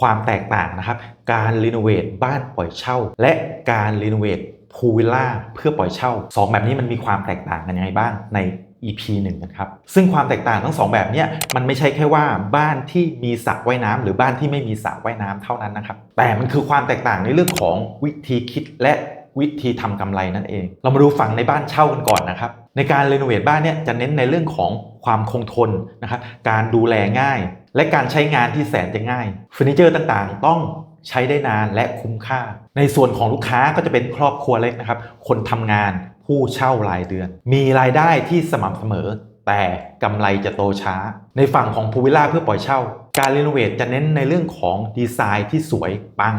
ความแตกต่างนะครับ การรีโนเวทบ้านปล่อยเช่า และการรีโนเวทพูวิลล่าเพื่อปล่อยเช่าสองแบบนี้มันมีความแตกต่างกันยังไงบ้างใน EP 1กันครับ ซึ่งความแตกต่างทั้งสองแบบนี้มันไม่ใช่แค่ว่าบ้านที่มีสระว่ายน้ำหรือบ้านที่ไม่มีสระว่ายน้ำเท่านั้นนะครับ แต่มันคือความแตกต่างในเรื่องของวิธีคิดและวิธีทำกำไรนั่นเอง เรามาดูฝั่งในบ้านเช่ากันก่อนนะครับ ในการรีโนเวทบ้านเนี่ยจะเน้นในเรื่องของความคงทนนะครับ การดูแลง่าย และการใช้งานที่แสนจะง่ายเฟอร์นิเจอร์ต่างๆ ต้องใช้ได้นานและคุ้มค่า ในส่วนของลูกค้าก็จะเป็นครอบครัวเล็กนะครับ คนทำงานผู้เช่ารายเดือน มีรายได้ที่สม่ำเสมอ แต่กำไรจะโตช้า ในฝั่งของพูวิลล่าเพื่อปล่อยเช่า การรีโนเวทจะเน้นในเรื่องของดีไซน์ที่สวยปัง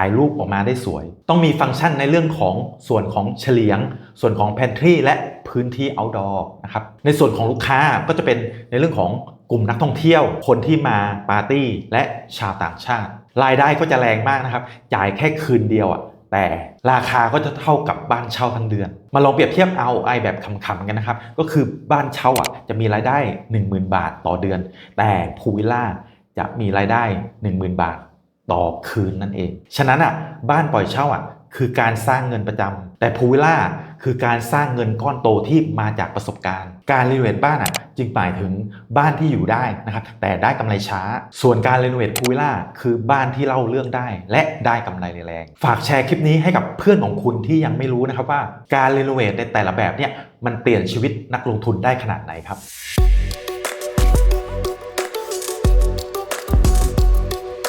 ายรูปออกมาได้สวย ต้องมีฟังก์ชันในเรื่องของส่วนของเฉลียง ส่วนของแพนทรีและพื้นที่ outdoor นะครับ ในส่วนของลูกค้าก็จะเป็นในเรื่องของกลุ่มนักท่องเที่ยว คนที่มาปาร์ตี้และชาวต่างชาติ รายได้ก็จะแรงมากนะครับ จ่ายแค่คืนเดียวอะแต่ราคาก็จะเท่ากับบ้านเช่าทั้งเดือน มาลองเปรียบเทียบเอาไอแบบขำๆกันนะครับ ก็คือบ้านเช่าอะจะมีรายได้ 10,000 บาทต่อเดือน แต่พูวิลล่าจะมีรายได้ 10,000 บาท ต่อคืนนั่นเอง ฉะนั้นอะบ้านปล่อยเช่าอะคือการสร้างเงินประจำแต่พูวิลล่าคือการสร้างเงินก้อนโตที่มาจากประสบการณ์ การรีโนเวทบ้านอะจึงหมายถึงบ้านที่อยู่ได้นะครับแต่ได้กำไรช้า ส่วนการรีโนเวทพูวิลล่าคือบ้านที่เล่าเรื่องได้ และได้กำไรแรงฝากแชร์คลิปนี้ให้กับเพื่อนของคุณที่ยังไม่รู้นะครับว่า การรีโนเวทในแต่ละแบบเนี่ยมันเปลี่ยนชีวิตนักลงทุนได้ขนาดไหนครับ